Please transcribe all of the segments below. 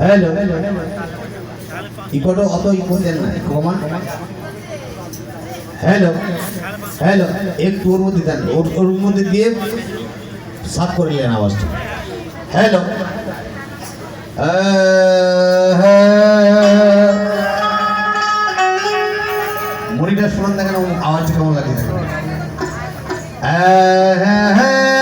Hello ইকোটো অত eco দেন না কমান। হ্যালো হ্যালো একটু ওর মধ্যে দেন, ওর ওর মধ্যে দিয়ে সাফ করে নেন আওয়াজটা। হ্যালো মনিটা শোনান দেখেন আওয়াজ কেমন লাগে দেখেন। নূরের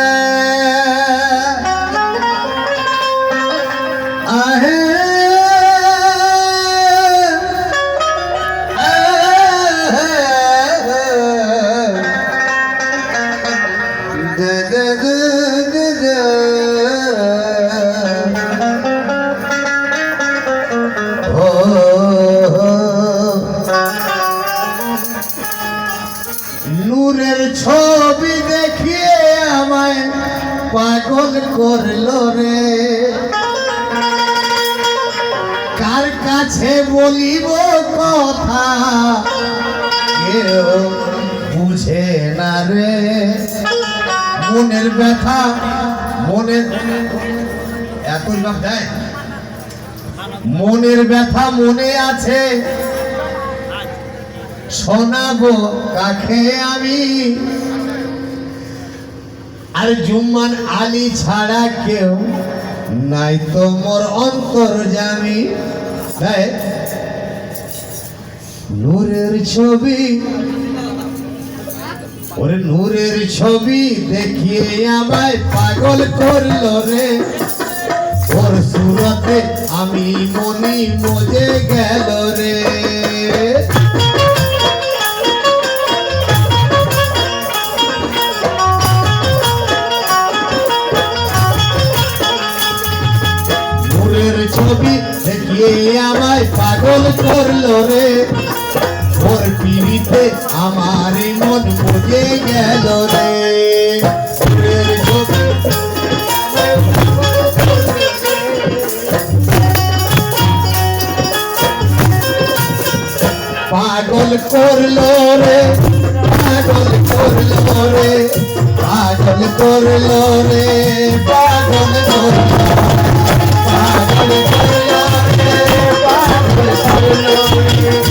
পাগল করল রে। কার কাছে বলিব কথা বুঝে না রে। মনের ব্যথা, মনের এত লাভ দেয়। মনের ব্যথা মনে আছে। শোনাবো কাকে আমি? আর জুম্মান আলী ছাড়া কেউ নাই তো মোর অন্তর জামি। নূরের ছবি। ওরে নূরের ছবি দেখিয়ে আমায় পাগল করল রে। ওর সুরতে আমি মনি মজে গেল রে। করল রে। ওর পিড়িতে আমার মন বুঝে গেল রে। পাগল করল রে, পাগল করল রে, পাগল করল রে, পাগল করল পাগল করল রে। পাগল করল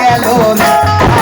গেল রে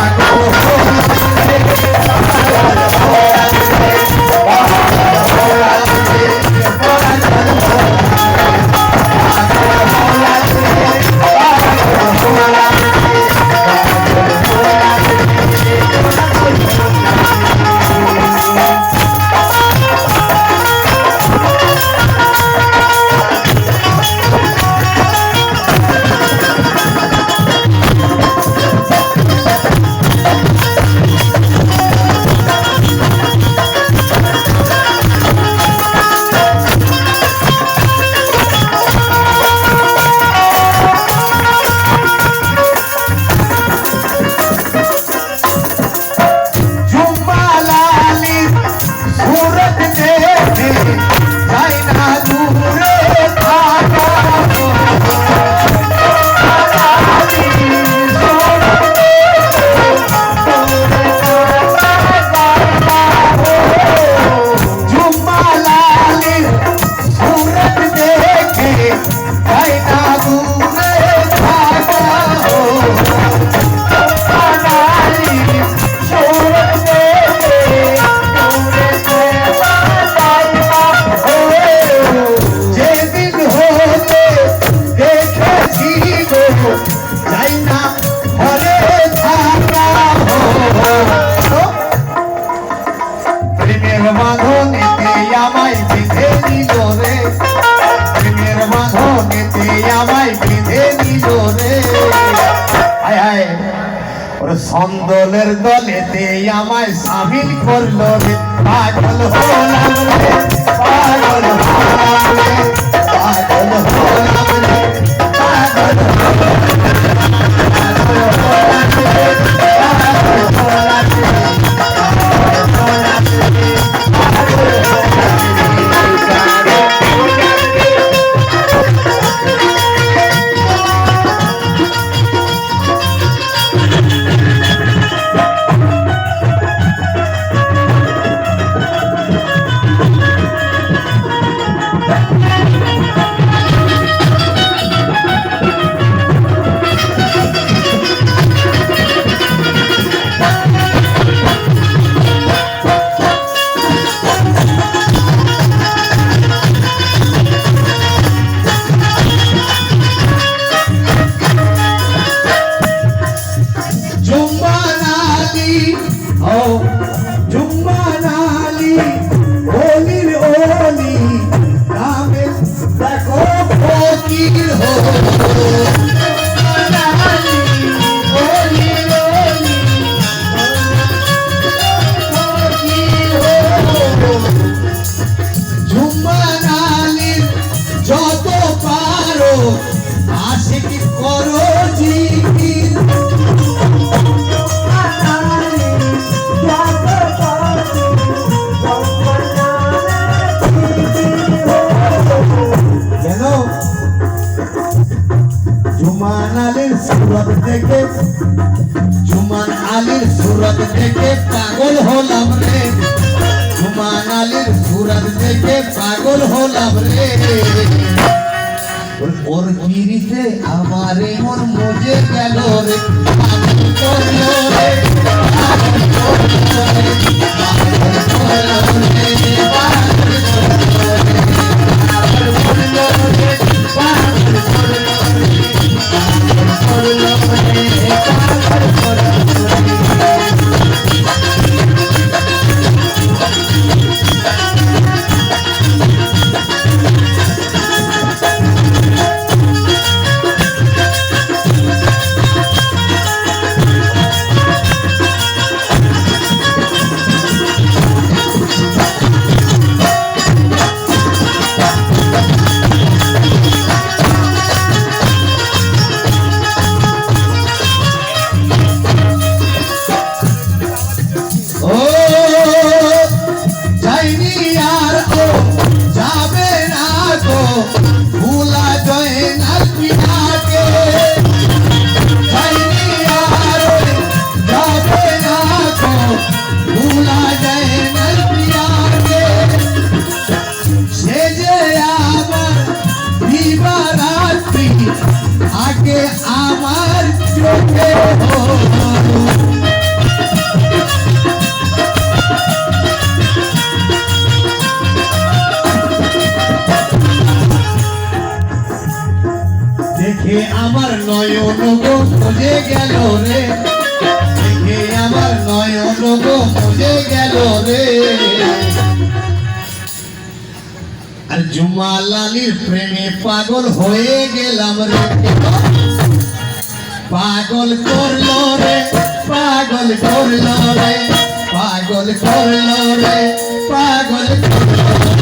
সামিল করল রে পাগল হলাম রে। আমারে মন বুঝে গেল। আগে আমার চোখে দেখে আমার নয়ন গো খুঁজে গেল রে। দেখে আমার নয়ন গো খুঁজে গেল রে। জুমালালির প্রেমে পাগল হয়ে গেলাম রে। পাগল করল রে, পাগল করল রে, পাগল করল রে, পাগল করল